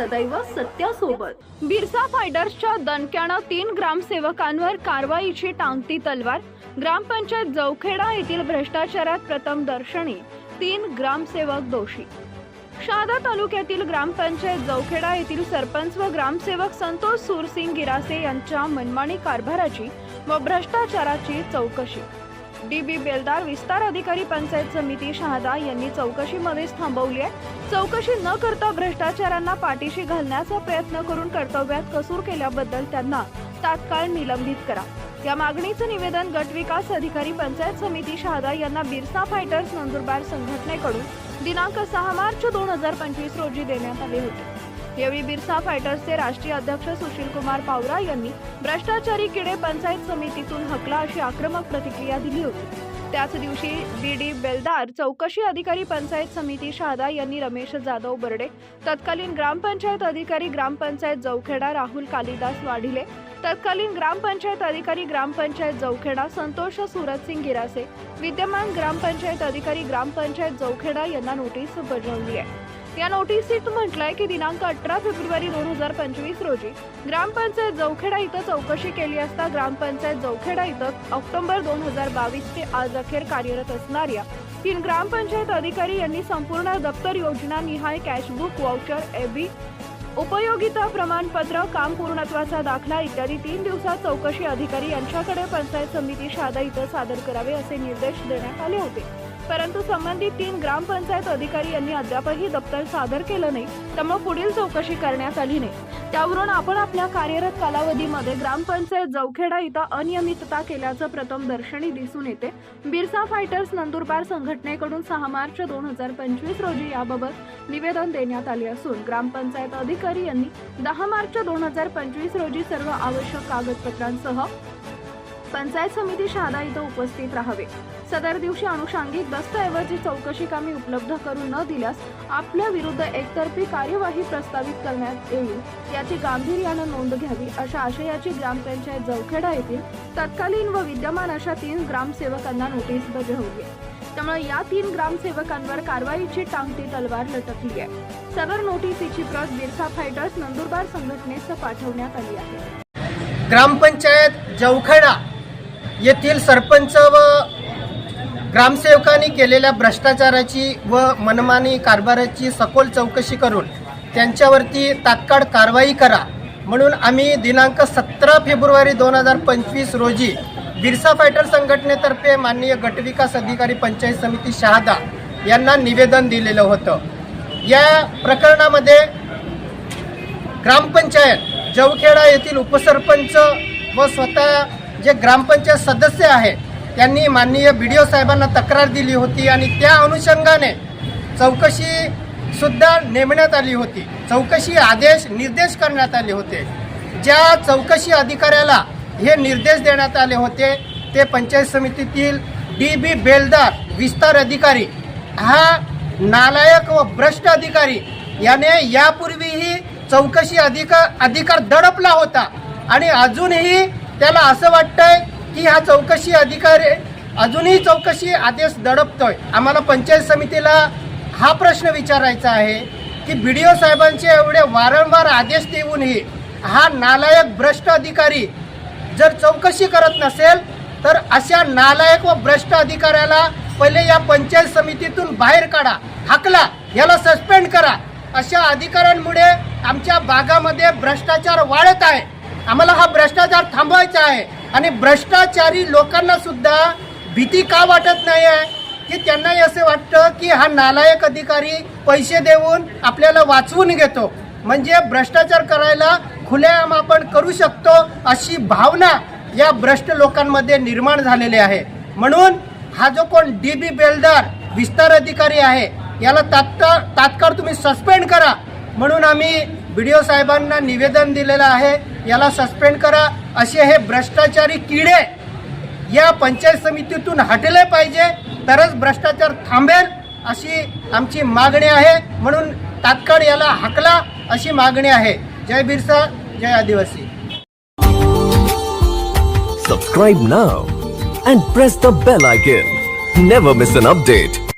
सदैव सत्यासोबत. बिरसा फायडर्सच्या दणक्यानं तीन ग्रामसेवकांवर कारवाईची टांगती तलवार ग्रामपंचायत जवखेडा येथील भ्रष्टाचारात प्रथम दर्शनी तीन ग्रामसेवक दोषी. शहादा तालुक्यातील ग्रामपंचायत जवखेडा येथील सरपंच व ग्रामसेवक संतोष सुरसिंग गिरासे यांच्या मनमानी कारभाराची व भ्रष्टाचाराची चौकशी. डी बी बेलदार विस्तार अधिकारी पंचायत समिती शहादा यांनी चौकशीमध्येच थांबवली आहे. चौकशी न करता भ्रष्टाचारांना पाठीशी घालण्याचा प्रयत्न करून कर्तव्यात कसूर केल्याबद्दल त्यांना तात्काळ निलंबित करा. या मागणीचं निवेदन गट विकास अधिकारी पंचायत समिती शहादा यांना बिरसा फायटर्स नंदुरबार संघटनेकडून दिनांक सहा मार्च दोन हजार पंचवीस रोजी देण्यात आले होते. यावेळी बिरसा फायटर्सचे राष्ट्रीय अध्यक्ष सुशील कुमार पावरा यांनी भ्रष्टाचारी किडे पंचायत समितीतून हकला अशी आक्रमक प्रतिक्रिया दिली होती. त्याच दिवशी बी डी बेलदार चौकशी अधिकारी पंचायत समिती शहादा यांनी रमेश जाधव बर्डे तत्कालीन ग्रामपंचायत अधिकारी ग्रामपंचायत जवखेडा राहुल कालिदास वाढिले तत्कालीन ग्रामपंचायत अधिकारी ग्रामपंचायत जवखेडा संतोष सुरतसिंग गिरासे विद्यमान ग्रामपंचायत अधिकारी ग्रामपंचायत जवखेडा यांना नोटीस बजावली आहे. या नोटिसीत म्हटलंय की दिनांक अठरा फेब्रुवारी दोन हजार पंचवीस रोजी ग्रामपंचायत जवखेडा इथं चौकशी केली असता ग्रामपंचायत जवखेडा इथं ऑक्टोबर दोन हजार बावीस ते आज अखेर कार्यरत असणाऱ्या तीन ग्रामपंचायत अधिकारी यांनी संपूर्ण दप्तर योजना निहाय कॅशबुक वाउचर एबी उपयोगिता प्रमाणपत्र काम पूर्णत्वाचा दाखला इत्यादी तीन दिवसात चौकशी अधिकारी यांच्याकडे पंचायत समिती शादा इथं सादर करावे असे निर्देश देण्यात आले होते. परंतु संबंधित तीन ग्रामपंचायत अधिकारी यांनी अद्यापही दप्तर सादर केलं नाही त्यामुळे पुढील चौकशी करण्यात आली नाही. त्यावरून आपण आपल्या कार्यरत कालावधीमध्ये ग्रामपंचायत जवखेडा इथं अनियमितता केल्याचं प्रथम दर्शनी दिसून येते. बिरसा फायटर्स नंदुरबार संघटनेकडून सहा मार्च दोन हजार पंचवीस रोजी याबाबत निवेदन देण्यात आले असून ग्रामपंचायत अधिकारी यांनी दहा मार्च दोन हजार पंचवीस रोजी सर्व आवश्यक कागदपत्रांसह पंचायत समिती शहादा इथं उपस्थित राहावे. सदर दिवशी अनुषंगिक दस्तऐवजी चौकशी कामे उपलब्ध करून न दिल्यास आपल्या विरुद्ध एकतर्फी कार्यवाही प्रस्तावित करण्यात येईल. याची गांभीर्यानं नोंद घ्यावी अशा आशयाची ग्रामपंचायत जवखेडा येथील तत्कालीन व विद्यमान अशा तीन ग्रामसेवकांना नोटीस बजावली त्यामुळे या तीन ग्रामसेवकांवर कारवाईची टांगती तलवार लटकली आहे. सदर नोटीसीची प्रत बिरसा फायटर्स नंदुरबार संघटनेस पाठवण्यात आली आहे. ग्रामपंचायत जवखेडा येथील सरपंच व ग्रामसेवकांनी केलेल्या भ्रष्टाचाराची व मनमानी कारभाराची सखोल चौकशी करून त्यांच्यावरती तात्काळ कारवाई करा. म्हणून आम्ही दिनांक सतरा फेब्रुवारी दोन हजार पंचवीस रोजी बिरसा फायटर संघटनेतर्फे माननीय गटविकास अधिकारी पंचायत समिती शहादा यांना निवेदन दिलेलं होतं. या प्रकरणामध्ये ग्रामपंचायत जवखेडा येथील उपसरपंच व स्वतः जे ग्रामपंचायत सदस्य आहे त्यांनी माननीय बी डी ओ साहेबांना तक्रार दिली होती आणि त्या अनुषंगाने चौकशी सुद्धा नेमण्यात आली होती. चौकशी आदेश निर्देश करण्यात आले होते. ज्या चौकशी अधिकाऱ्याला हे निर्देश देण्यात आले होते ते पंचायत समितीतील डी बी बेलदार विस्तार अधिकारी हा नालायक व भ्रष्ट अधिकारी याने यापूर्वीही चौकशी अधिकार अधिकार दडपला होता आणि अजूनही त्याला असं वाटतंय की हा चौकशी अधिकारी अजूनही चौकशी आदेश दडपतोय. आम्हाला पंचायत समितीला हा प्रश्न विचारायचा आहे की बी डी ओ साहेबांचे एवढे वारंवार आदेश देऊनही हा नालायक भ्रष्ट अधिकारी जर चौकशी करत नसेल तर अशा नालायक व भ्रष्ट अधिकाऱ्याला पहिले या पंचायत समितीतून बाहेर काढा हाकला याला सस्पेंड करा. अशा अधिकाऱ्यांमुळे आमच्या भागामध्ये भ्रष्टाचार वाढत आहे. आम्हाला हा भ्रष्टाचार थांबवायचा आहे. आणि भ्रष्टाचारी लोकांना सुद्धा भीती का वाटत नाही आहे? की त्यांनाही असं वाटतं की हा नालायक अधिकारी पैसे देऊन आपल्याला वाचवून घेतो. म्हणजे भ्रष्टाचार करायला खुलेआम आपण करू शकतो अशी भावना या भ्रष्ट लोकांमध्ये निर्माण झालेली आहे. म्हणून हा जो कोण डी बी बेलदार विस्तार अधिकारी आहे याला तात्काळ तात्काळ तुम्ही सस्पेंड करा. म्हणून आम्ही बी डी ओ साहेबांना निवेदन दिलेलं आहे याला सस्पेंड करा. असे हे भ्रष्टाचारी किडे या पंचायत समितीतून हटले पाहिजे तरच भ्रष्टाचार थांबेल अशी आमची मागणी आहे. म्हणून तात्काळ याला हाकला अशी मागणी आहे. जय बिरसा जय आदिवासी. Subscribe now and press the bell icon never miss an update